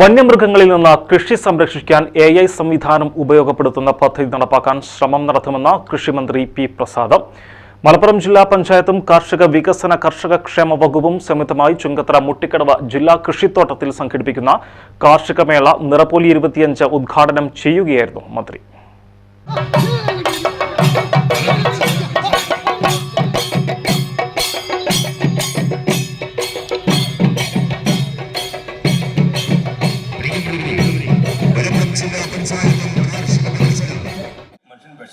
വന്യമൃഗങ്ങളിൽ നിന്ന് കൃഷി സംരക്ഷിക്കാൻ എ ഐ സംവിധാനം ഉപയോഗപ്പെടുത്തുന്ന പദ്ധതി നടപ്പാക്കാൻ ശ്രമം നടത്തുമെന്ന് കൃഷിമന്ത്രി പി പ്രസാദ്. മലപ്പുറം ജില്ലാ പഞ്ചായത്തും കാർഷിക വികസന കർഷക ക്ഷേമ വകുപ്പും സംയുക്തമായി ചുങ്കത്തറ മുട്ടിക്കടവ് ജില്ലാ കൃഷിത്തോട്ടത്തിൽ സംഘടിപ്പിക്കുന്ന കാർഷിക മേള നിറപ്പൊലി ഇരുപത്തിയഞ്ച് ഉദ്ഘാടനം ചെയ്യുകയായിരുന്നു മന്ത്രി.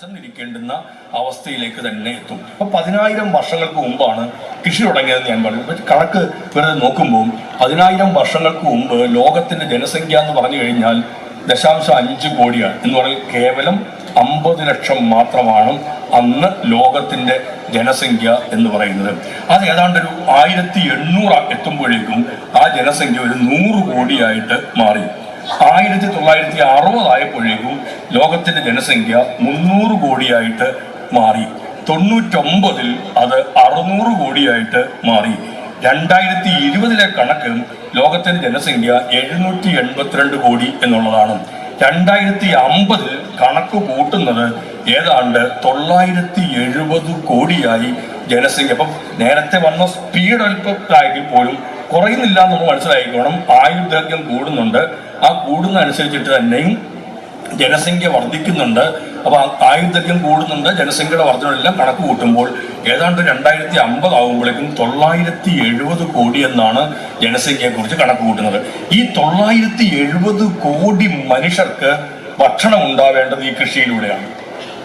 വിശന്നിരിക്കേണ്ടുന്ന അവസ്ഥയിലേക്ക് തന്നെ എത്തും. അപ്പൊ പതിനായിരം വർഷങ്ങൾക്ക് മുമ്പാണ് കൃഷി തുടങ്ങിയതെന്ന് ഞാൻ പറഞ്ഞു. കണക്ക് വെറുതെ നോക്കുമ്പോൾ പതിനായിരം വർഷങ്ങൾക്ക് മുമ്പ് ലോകത്തിന്റെ ജനസംഖ്യ എന്ന് പറഞ്ഞു കഴിഞ്ഞാൽ ദശാംശം അഞ്ച് കോടിയാണ്. എന്ന് പറഞ്ഞാൽ കേവലം അമ്പത് ലക്ഷം മാത്രമാണ് അന്ന് ലോകത്തിന്റെ ജനസംഖ്യ എന്ന് പറയുന്നത്. അത് ഏതാണ്ട് ഒരു ആയിരത്തി എണ്ണൂറ് എത്തുമ്പോഴേക്കും ആ ജനസംഖ്യ ഒരു നൂറ് കോടിയായിട്ട് മാറി. ആയിരത്തി തൊള്ളായിരത്തി അറുപതായപ്പോഴേക്കും ലോകത്തിന്റെ ജനസംഖ്യ മുന്നൂറ് കോടിയായിട്ട് മാറി. തൊണ്ണൂറ്റൊമ്പതിൽ അത് അറുന്നൂറ് കോടിയായിട്ട് മാറി. രണ്ടായിരത്തി ഇരുപതിലെ കണക്ക് ലോകത്തിന്റെ ജനസംഖ്യ എഴുന്നൂറ്റി എൺപത്തിരണ്ട് കോടി എന്നുള്ളതാണ്. രണ്ടായിരത്തി അമ്പതിൽ കണക്ക് കൂട്ടുന്നത് ഏതാണ്ട് തൊള്ളായിരത്തി എഴുപത് കോടിയായി ജനസംഖ്യ. അപ്പം നേരത്തെ വന്ന സ്പീഡ് അല്പത്തായെങ്കിൽ പോലും കുറയുന്നില്ല എന്ന് നമ്മൾ മനസ്സിലാക്കിക്കോണം. ആയുർദൈർഘ്യം കൂടുന്നുണ്ട്. ആ കൂടുന്ന അനുസരിച്ചിട്ട് തന്നെയും ജനസംഖ്യ വർദ്ധിക്കുന്നുണ്ട്. അപ്പൊ ആ ആയുർദൈർഘ്യം കൂടുന്നുണ്ട് ജനസംഖ്യയുടെ വർധനയെല്ലാം കണക്ക് കൂട്ടുമ്പോൾ ഏതാണ്ട് രണ്ടായിരത്തി അമ്പത് ആകുമ്പോഴേക്കും തൊള്ളായിരത്തി എഴുപത് കോടി എന്നാണ് ജനസംഖ്യയെ കുറിച്ച് കണക്ക് കൂട്ടുന്നത് ഈ തൊള്ളായിരത്തി എഴുപത് കോടി മനുഷ്യർക്ക് ഭക്ഷണം ഉണ്ടാവേണ്ടത് ഈ കൃഷിയിലൂടെയാണ്.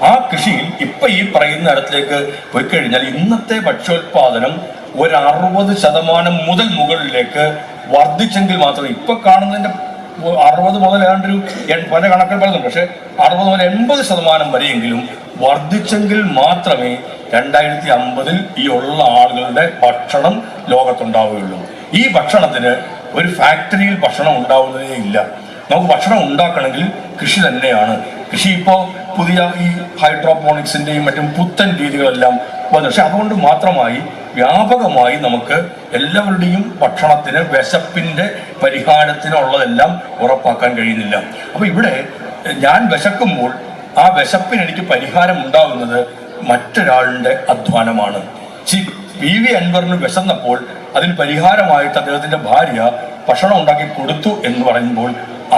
ആ കൃഷിയിൽ ഇപ്പൊ ഈ പറയുന്ന ഇടത്തിലേക്ക് പോയി കഴിഞ്ഞാൽ ഇന്നത്തെ ഭക്ഷ്യോത്പാദനം ഒരു അറുപത് ശതമാനം മുതൽ മുകളിലേക്ക് വർദ്ധിച്ചെങ്കിൽ മാത്രം ഇപ്പൊ കാണുന്നതിന്റെ അറുപത് മുതൽ ഏതാണ്ട് ഒരു പല കണക്കിൽ പറയുന്നുണ്ട്. പക്ഷെ അറുപത് മുതൽ എൺപത് ശതമാനം വരെയെങ്കിലും വർദ്ധിച്ചെങ്കിൽ മാത്രമേ രണ്ടായിരത്തി അമ്പതിൽ ഈ ഉള്ള ആളുകളുടെ ഭക്ഷണം ലോകത്തുണ്ടാവുകയുള്ളൂ. ഈ ഭക്ഷണത്തിന് ഒരു ഫാക്ടറിയിൽ ഭക്ഷണം ഉണ്ടാവുന്നതേ ഇല്ല. നമുക്ക് ഭക്ഷണം ഉണ്ടാക്കണമെങ്കിൽ കൃഷി തന്നെയാണ്. കൃഷി ഇപ്പോൾ പുതിയ ഈ ഹൈഡ്രോപോണിക്സിന്റെയും മറ്റും പുത്തൻ രീതികളെല്ലാം പക്ഷെ അതുകൊണ്ട് മാത്രമായി വ്യാപകമായി നമുക്ക് എല്ലാവരുടെയും ഭക്ഷണത്തിന് വിശപ്പിന്റെ പരിഹാരത്തിനുള്ളതെല്ലാം ഉറപ്പാക്കാൻ കഴിയുന്നില്ല. അപ്പൊ ഇവിടെ ഞാൻ വിശക്കുമ്പോൾ ആ വിശപ്പിന് എനിക്ക് പരിഹാരം ഉണ്ടാകുന്നത് മറ്റൊരാളുടെ അധ്വാനമാണ്. സി പി വി അൻവറിന് വിശന്നപ്പോൾ അതിന് പരിഹാരമായിട്ട് അദ്ദേഹത്തിന്റെ ഭാര്യ ഭക്ഷണം ഉണ്ടാക്കി കൊടുത്തു എന്ന് പറയുമ്പോൾ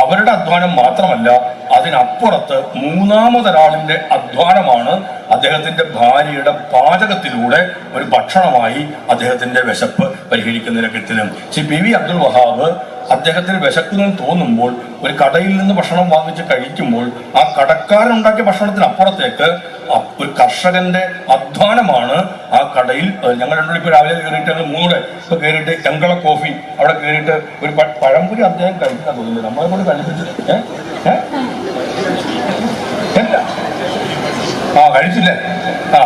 അവരുടെ അധ്വാനം മാത്രമല്ല അതിനപ്പുറത്ത് മൂന്നാമതൊരാളിന്റെ അധ്വാനമാണ് അദ്ദേഹത്തിന്റെ ഭാര്യയുടെ പാചകത്തിലൂടെ ഒരു ഭക്ഷണമായി അദ്ദേഹത്തിന്റെ വിശപ്പ് പരിഹരിക്കുന്നതിനൊക്കെ കിട്ടിലും ശ്രീ പി വി അബ്ദുൽ വഹാബ് അദ്ദേഹത്തിന് വിശക്കുന്നു തോന്നുമ്പോൾ ഒരു കടയിൽ നിന്ന് ഭക്ഷണം വാങ്ങിച്ച് കഴിക്കുമ്പോൾ ആ കടക്കാരൻ ഉണ്ടാക്കിയ ഭക്ഷണത്തിന് അപ്പുറത്തേക്ക് ഒരു കർഷകന്റെ അധ്വാനമാണ് ആ കടയിൽ ഞങ്ങൾ രണ്ടുകൂടി ഇപ്പോൾ രാവിലെ കയറിയിട്ട് ഞങ്ങൾ മൂന്നൂടെ ഇപ്പൊ കയറിയിട്ട് ചെങ്കള കോഫി അവിടെ കയറിയിട്ട് ഒരു പഴംപൊരി അദ്ദേഹം കഴിക്കാൻ തോന്നുന്നു. നമ്മളെ കൊണ്ട് കഴിപ്പിച്ചു ഏഹ് ഏഹ് ആ കഴിച്ചില്ലേ? ആ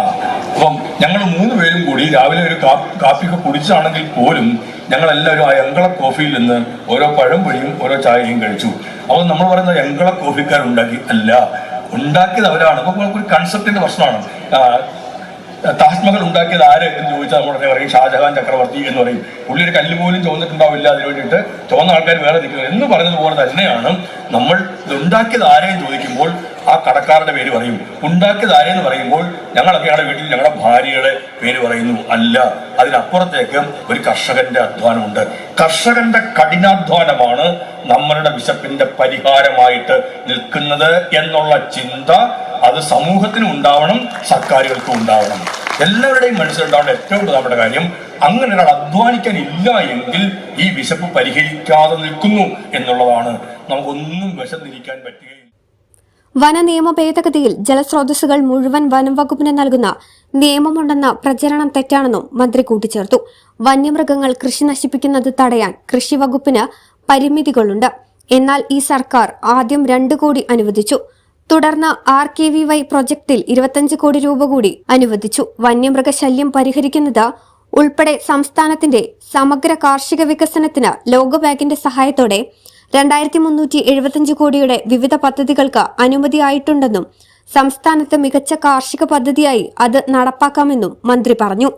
അപ്പം ഞങ്ങൾ മൂന്ന് പേരും കൂടി രാവിലെ ഒരു കാപ്പി കാപ്പിയൊക്കെ കുടിച്ചാണെങ്കിൽ പോലും ഞങ്ങളെല്ലാവരും ആ എങ്കള കോഫിയിൽ നിന്ന് ഓരോ പഴം പൊഴിയും ഓരോ ചായയും കഴിച്ചു. അപ്പോൾ നമ്മൾ പറയുന്ന എങ്കള കോഫിക്കാരുണ്ടാക്കി അല്ല ഉണ്ടാക്കിയത് അവരാണ്. അപ്പൊ ഒരു കൺസെപ്റ്റിന്റെ പ്രശ്നമാണ്. താജ്മഹൽ ഉണ്ടാക്കിയത് ആര് എന്ന് ചോദിച്ചാൽ നമ്മൾ ഉടനെ പറയും ഷാജഹാൻ ചക്രവർത്തി എന്ന് പറയും. പുള്ളി കല്ല് പോലും ചോന്നിട്ടുണ്ടാവില്ല അതിന് വേണ്ടിയിട്ട്. ചുവന്ന ആൾക്കാർ വേറെ നിൽക്കുന്നത് എന്ന് പറഞ്ഞതുപോലെ തന്നെയാണ് നമ്മൾ ഇത് ഉണ്ടാക്കിയത് ആരെയും ചോദിക്കുമ്പോൾ ആ കടക്കാരുടെ പേര് പറയും. ഉണ്ടാക്കിയത് ആരെന്ന് പറയുമ്പോൾ ഞങ്ങളൊക്കെ വീട്ടിൽ ഞങ്ങളുടെ ഭാര്യയുടെ പേര് പറയുന്നു. അല്ല അതിനപ്പുറത്തേക്ക് ഒരു കർഷകന്റെ അധ്വാനമുണ്ട്. കർഷകന്റെ കഠിനാധ്വാനമാണ് നമ്മളുടെ വിശപ്പിന്റെ പരിഹാരമായിട്ട് നിൽക്കുന്നത് എന്നുള്ള ചിന്ത അത് സമൂഹത്തിനും ഉണ്ടാവണം സർക്കാരുകൾക്കും ഉണ്ടാവണം. എല്ലാവരുടെയും മനസ്സിലുണ്ടാവേണ്ട ഏറ്റവും പ്രധാനപ്പെട്ട കാര്യം അങ്ങനെ ഒരാൾ അധ്വാനിക്കാൻ ഇല്ല എങ്കിൽ ഈ വിശപ്പ് പരിഹരിക്കാതെ നിൽക്കുന്നു എന്നുള്ളതാണ്. നമുക്കൊന്നും വിശന്നിരിക്കാൻ പറ്റുകയില്ല. വന നിയമ ഭേദഗതിയിൽ ജലസ്രോതസ്സുകൾ മുഴുവൻ വനം വകുപ്പിന് നൽകുന്ന നിയമമുണ്ടെന്ന പ്രചരണം തെറ്റാണെന്നും മന്ത്രി കൂട്ടിച്ചേർത്തു. വന്യമൃഗങ്ങൾ കൃഷി നശിപ്പിക്കുന്നത് തടയാൻ കൃഷി വകുപ്പിന് പരിമിതികളുണ്ട്. എന്നാൽ ഈ സർക്കാർ ആദ്യം രണ്ട് കോടി അനുവദിച്ചു. തുടർന്ന് ആർ കെ വി വൈ പ്രൊജക്ടിൽ ഇരുപത്തഞ്ച് കോടി രൂപ കൂടി അനുവദിച്ചു. വന്യമൃഗശല്യം പരിഹരിക്കുന്നത് ഉൾപ്പെടെ സംസ്ഥാനത്തിന്റെ സമഗ്ര കാർഷിക വികസനത്തിന് ലോകബാങ്കിന്റെ സഹായത്തോടെ രണ്ടായിരത്തി മുന്നൂറ്റി എഴുപത്തിയഞ്ച് കോടിയുടെ വിവിധ പദ്ധതികൾക്ക് അനുമതിയായിട്ടുണ്ടെന്നും സംസ്ഥാനത്ത് മികച്ച കാർഷിക പദ്ധതിയായി അത് നടപ്പാക്കാമെന്നും മന്ത്രി പറഞ്ഞു.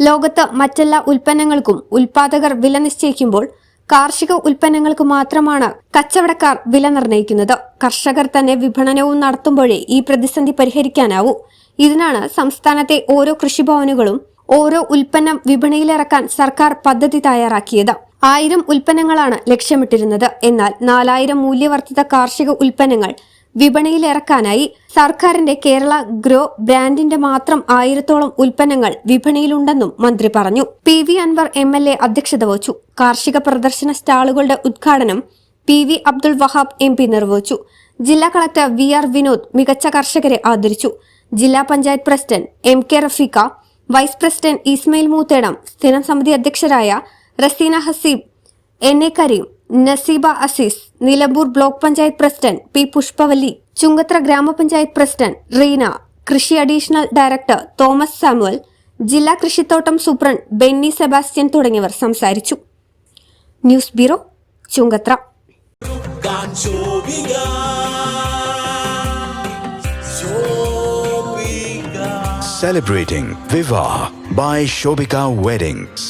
ലോകത്ത് മറ്റെല്ലാ ഉൽപ്പന്നങ്ങൾക്കും ഉൽപാദകർ വില നിശ്ചയിക്കുമ്പോൾ കാർഷിക ഉൽപ്പന്നങ്ങൾക്ക് മാത്രമാണ് കച്ചവടക്കാർ വില നിർണയിക്കുന്നത്. കർഷകർ തന്നെ വിപണനവും നടത്തുമ്പോഴേ ഈ പ്രതിസന്ധി പരിഹരിക്കാനാവൂ. ഇതിനാണ് സംസ്ഥാനത്തെ ഓരോ കൃഷിഭവനുകളും ഓരോ ഉൽപ്പന്നം വിപണിയിലിറക്കാൻ സർക്കാർ പദ്ധതി തയ്യാറാക്കിയത്. ആയിരം ഉൽപ്പന്നങ്ങളാണ് ലക്ഷ്യമിട്ടിരുന്നത്. എന്നാൽ നാലായിരം മൂല്യവർദ്ധിത കാർഷിക ഉൽപ്പന്നങ്ങൾ വിപണിയിൽ ഇറക്കാനായി സർക്കാരിന്റെ കേരള ഗ്രോ ബ്രാൻഡിന്റെ മാത്രം ആയിരത്തോളം ഉൽപ്പന്നങ്ങൾ വിപണിയിലുണ്ടെന്നും മന്ത്രി പറഞ്ഞു. P V Anwar M L A അധ്യക്ഷത വഹിച്ചു. കാർഷിക പ്രദർശന സ്റ്റാളുകളുടെ ഉദ്ഘാടനം P V Abdul Wahab M P നിർവഹിച്ചു. ജില്ലാ കളക്ടർ വി ആർ വിനോദ് മികച്ച കർഷകരെ ആദരിച്ചു. ജില്ലാ panchayat president M K Rafeeqa vice president Ismail Moothedam സ്ഥിരം സമിതി അധ്യക്ഷരായ Raseena Haseeb N A Kareem Naseeba Aziz Nilambur block panchayat president P Pushpavalli Chungathara ഗ്രാമപഞ്ചായത്ത് president Reena കൃഷി അഡീഷണൽ ഡയറക്ടർ തോമസ് സാമുവൽ ജില്ലാ കൃഷിത്തോട്ടം superintendent Benny Sebastian തുടങ്ങിയവർ സംസാരിച്ചു news bureau Chungathara Celebrating Viva by Shobika Weddings.